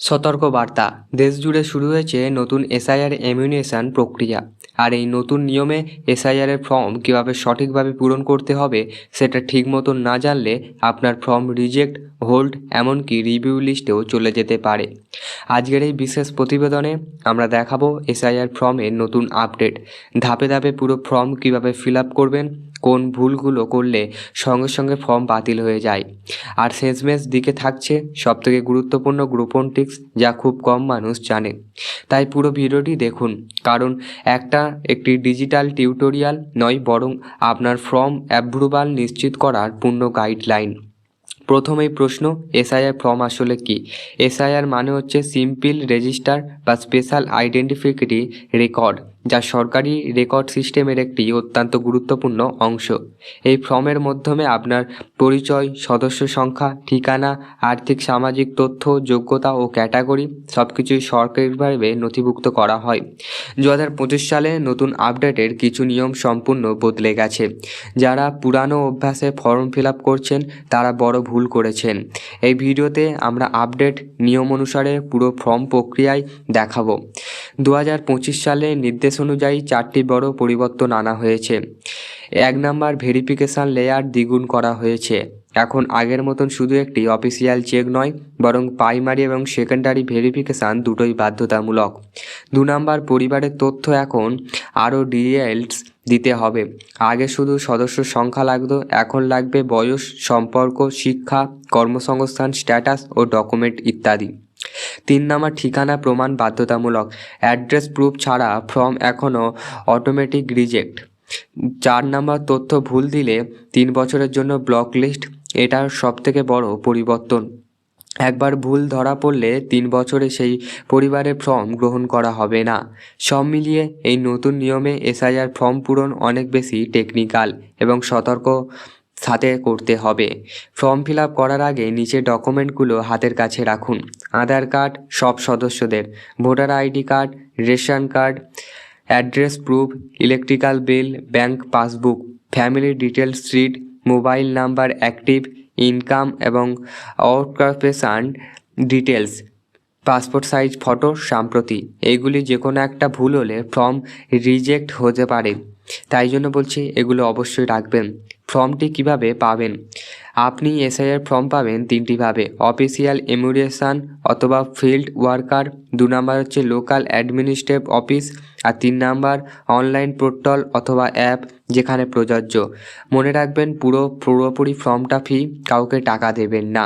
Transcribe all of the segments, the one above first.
সতর্ক বার্তা দেশ জুড়ে শুরু হয়েছে নতুন এসআইআর এমিউনেশন প্রক্রিয়া। আর এই নতুন নিয়মে এসআইআর এর ফর্ম কীভাবে সঠিকভাবে পূরণ করতে হবে, সেটা ঠিক মতন না জানলে আপনার ফর্ম রিজেক্ট, হোল্ড, এমনকি রিভিউ লিস্টেও চলে যেতে পারে। আজকের এই বিশেষ প্রতিবেদনে আমরা দেখাবো এসআইআর ফর্মের নতুন আপডেট। ধাপে ধাপে পুরো ফর্ম কীভাবে ফিল আপ করবেন কোন ভুলগুলো করলে সঙ্গে সঙ্গে ফর্ম বাতিল হয়ে যায়। আর শেষমেশ দিকে থাকছে সবথেকে গুরুত্বপূর্ণ গ্রুপন টিক্স যা খুব কম মানুষ জানে। তাই পুরো ভিডিওটি দেখুন। কারণ একটা একটি ডিজিটাল টিউটোরিয়াল নয়, বরং আপনার ফর্ম অ্যাপ্রুভাল নিশ্চিত করার পূর্ণ গাইডলাইন প্রথমেই প্রশ্ন, এসআইআর ফর্ম আসলে কি? এসআইআর মানে হচ্ছে সিম্পল রেজিস্টার বা স্পেশাল আইডেন্টিফিকেটি রেকর্ড, যা সরকারি রেকর্ড সিস্টেমের একটি অত্যন্ত গুরুত্বপূর্ণ অংশ। এই ফর্মের মাধ্যমে আপনার পরিচয়, সদস্য সংখ্যা, ঠিকানা, আর্থিক, সামাজিক তথ্য, যোগ্যতা ও ক্যাটাগরি সব কিছুই সরকারিভাবে নথিভুক্ত করা হয়। দু হাজার পঁচিশ সালে নতুন আপডেটের কিছু নিয়ম সম্পূর্ণ বদলে গেছে। যারা পুরানো অভ্যাসে ফর্ম ফিল করছেন, তারা বড় ভুল করেছেন। এই ভিডিওতে আমরা আপডেট নিয়ম অনুসারে পুরো ফর্ম প্রক্রিয়ায় দেখাবো। দু হাজার পঁচিশ সালে নির্দেশ অনুযায়ী চারটি বড় পরিবর্তন আনা হয়েছে। এক নাম্বার ভেরিফিকেশান লেয়ার দ্বিগুণ করা হয়েছে। এখন আগের মতন শুধু একটি অফিসিয়াল চেক নয়, বরং প্রাইমারি এবং সেকেন্ডারি ভেরিফিকেশান দুটোই বাধ্যতামূলক। দু নাম্বার পরিবারের তথ্য এখন আরও ডিটেলস দিতে হবে। আগে শুধু সদস্য সংখ্যা লাগতো, এখন লাগবে বয়স, সম্পর্ক, শিক্ষা, কর্মসংস্থান, স্ট্যাটাস ও ডকুমেন্ট ইত্যাদি। তিন নাম্বার ঠিকানা প্রমাণ বাধ্যতামূলক। অ্যাড্রেস প্রুফ ছাড়া ফর্ম এখনও অটোমেটিক রিজেক্ট। চার নাম্বার তথ্য ভুল দিলে তিন বছরের জন্য ব্লক লিস্ট এটার সবথেকে বড় পরিবর্তন। একবার ভুল ধরা পড়লে তিন বছরে সেই পরিবারের ফর্ম গ্রহণ করা হবে না। সব মিলিয়ে এই নতুন নিয়মে এসআইআর ফর্ম পূরণ অনেক বেশি টেকনিক্যাল এবং সতর্ক সাথে করতে হবে। ফর্ম ফিল আপ করার আগে নিচে ডকুমেন্টগুলো হাতের কাছে রাখুন। আধার কার্ড, সব সদস্যদের। Voter ID card, ration card address proof, electrical bill, bank passbook, family detail street mobile number, active, income এবং occupation details passport size, photo, সাম্প্রতি। এগুলি যে কোনো একটা ভুল হলে ফর্ম রিজেক্ট হতে পারে। তাই জন্য বলছি, এগুলো অবশ্যই রাখবেন। ফর্মটি কীভাবে পাবেন? আপনি এসআইআর ফর্ম পাবেন তিনটিভাবে, অফিসিয়াল এমুরেশন অথবা ফিল্ড ওয়ার্কার, দু নাম্বার হচ্ছে লোকাল অ্যাডমিনিস্ট্রেটিভ অফিস আর তিন নাম্বার অনলাইন পোর্টাল অথবা অ্যাপ যেখানে প্রযোজ্য। মনে রাখবেন পুরো পুরোপুরি ফর্মটা ফি, কাউকে টাকা দেবেন না।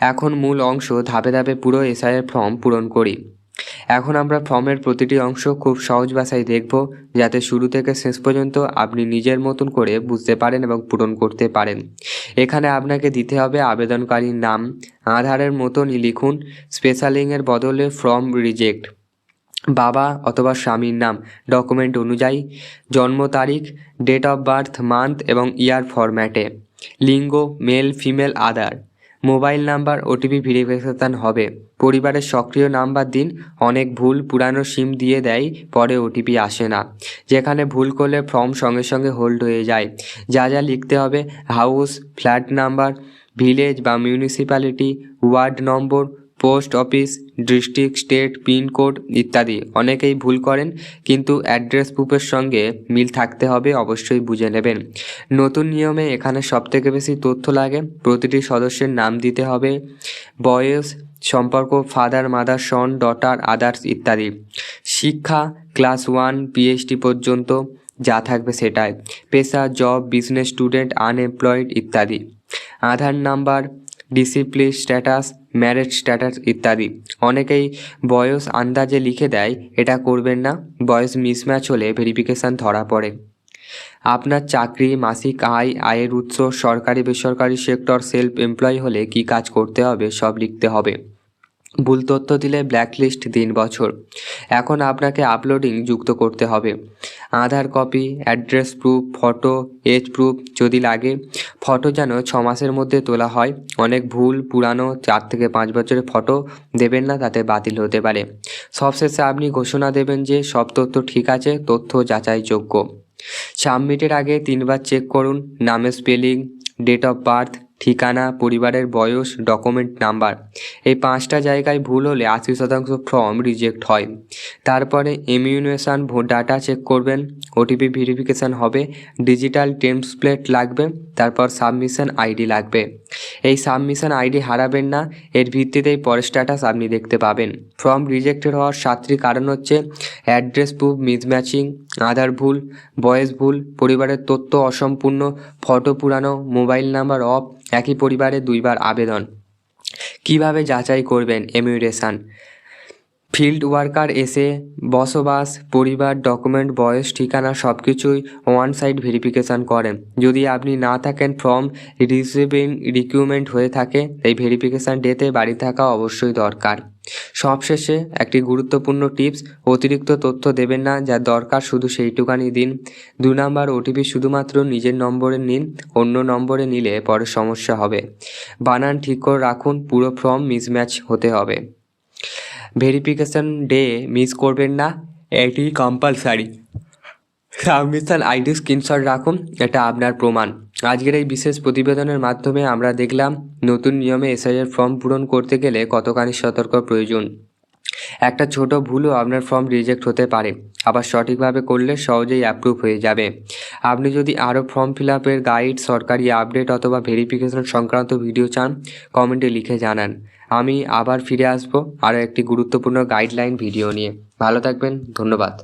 এখন মূল অংশ ধাপে ধাপে পুরো এসআইআর ফর্ম পূরণ করি। এখন আমরা ফর্মের প্রতিটি অংশ খুব সহজ ভাষায় দেখব, যাতে শুরু থেকে শেষ পর্যন্ত আপনি নিজের মতন করে বুঝতে পারেন এবং পূরণ করতে পারেন। এখানে আপনাকে দিতে হবে আবেদনকারীর নাম, আধারের মতনই লিখুন স্পেশালিংয়ের বদলে ফর্ম রিজেক্ট, বাবা অথবা স্বামীর নাম, ডকুমেন্ট অনুযায়ী, জন্ম তারিখ, ডেট অফ বার্থ, মান্থ এবং ইয়ার ফরম্যাটে, লিঙ্গ, male, female, other. Mobile number OTP verification হবে। পরিবারের সক্রিয় নাম্বার দিন, অনেক ভুল পুরানো সিম দিয়ে দেয়, পরে ওটিপি আসে না। যেখানে ভুল করলে ফর্ম সঙ্গে সঙ্গে হোল্ড হয়ে যায়। যা যা লিখতে হবে, হাউস, ফ্ল্যাট নাম্বার, ভিলেজ বা municipality, ward number post office, district, state pincode ইত্যাদি। অনেকেই ভুল করেন, কিন্তু অ্যাড্রেস প্রুফের সঙ্গে মিল থাকতে হবে, অবশ্যই বুঝে নেবেন। নতুন নিয়মে এখানে সবথেকে বেশি তথ্য লাগে, প্রতিটি সদস্যের নাম দিতে হবে, বয়স, সম্পর্ক father mother son daughter others ইত্যাদি। শিক্ষা ক্লাস ওয়ান পিএইচডি পর্যন্ত যা থাকবে সেটাই। পেশা জব বিজনেস স্টুডেন্ট আনএমপ্লয়েড ইত্যাদি। Aadhaar number discipline status marriage status ইত্যাদি। অনেকেই বয়স আন্দাজে লিখে দেয়, এটা করবেন না। বয়স মিসম্যাচ হলে ভেরিফিকেশান ধরা পড়ে। আপনার চাকরি, মাসিক আয়, আয়ের উৎস, সরকারি, বেসরকারি সেক্টর সেলফ এমপ্লয় হলে কী কাজ করতে হবে, সব লিখতে হবে। ভুল তথ্য দিলে ব্ল্যাকলিস্ট তিন বছর। এখন আপনাকে আপলোডিং যুক্ত করতে হবে। Aadhaar copy, address proof, photo, age proof যদি লাগে। ফটো যেন ছ মাসের মধ্যে তোলা হয়। অনেক ভুল, পুরানো, চার থেকে পাঁচ বছরের ফটো দেবেন না, তাতে বাতিল হতে পারে। সবশেষে আপনি ঘোষণা দেবেন যে সব তথ্য ঠিক আছে, তথ্য যাচাইযোগ্য। সাবমিটের আগে তিনবার চেক করুন, নামের স্পেলিং, ডেট অফ বার্থ ঠিকানা, পরিবারের বয়স ডকুমেন্ট নাম্বার এই পাঁচটা জায়গায় ভুল হলে আশি শতাংশ ফর্ম রিজেক্ট হয়। তারপরে ইমিউনেশান ডাটা চেক করবেন। ওটিপি ভেরিফিকেশান হবে। ডিজিটাল টেমপ্লেট লাগবে। তারপর সাবমিশন আইডি লাগবে। এই সাবমিশন আইডি হারাবেন না। এর ভিত্তিতেই পরের স্ট্যাটাস আপনি দেখতে পাবেন। ফর্ম রিজেক্টেড হওয়ার সাতটি কারণ হচ্ছে অ্যাড্রেস প্রুফ মিসম্যাচিং আধার ভুল, বয়স ভুল, পরিবারের তথ্য অসম্পূর্ণ ফটো পুরানো মোবাইল নাম্বার অফ একই পরিবারে দুইবার আবেদন। কীভাবে যাচাই করবেন এমিউরেশন ফিল্ড ওয়ার্কার এসে বসবাস, পরিবার, ডকুমেন্ট, বয়স, ঠিকানা সব কিছুই ওয়ান সাইড ভেরিফিকেশান করেন যদি আপনি না থাকেন ফর্ম রিসিভিং রিকিউমেন্ট হয়ে থাকে, এই ভেরিফিকেশান ডেতে বাড়ি থাকা অবশ্যই দরকার। সবশেষে একটি গুরুত্বপূর্ণ টিপস, অতিরিক্ত তথ্য দেবেন না, যা দরকার শুধু সেইটুকানি দিন। দু নম্বর, ওটিপি শুধুমাত্র নিজের নম্বরে নিন, অন্য নম্বরে নিলে পরে সমস্যা হবে। বানান ঠিক করে রাখুন, পুরো ফর্ম মিসম্যাচ হতে হবে। ভেরিফিকেশন ডে মিস করবেন না। এটি কম্পালসারি সাবমিশন আইডি স্ক্রিনশট রাখুন, এটা আপনার প্রমাণ। আজকের এই বিশেষ প্রতিবেদনের মাধ্যমে আমরা দেখলাম, নতুন নিয়মে এসআইয়ের ফর্ম পূরণ করতে গেলে কতখানি সতর্ক প্রয়োজন। একটা ছোট ভুলও আপনার ফর্ম রিজেক্ট হতে পারে। আবার সঠিকভাবে করলে সহজেই অ্যাপ্রুভ হয়ে যাবে। আপনি যদি আরও ফর্ম ফিল আপের গাইড সরকারি আপডেট অথবা ভেরিফিকেশন সংক্রান্ত ভিডিও চান কমেন্টে লিখে জানান। আমি আবার ফিরে আসব আরও একটি গুরুত্বপূর্ণ গাইডলাইন ভিডিও নিয়ে। ভালো থাকবেন, ধন্যবাদ।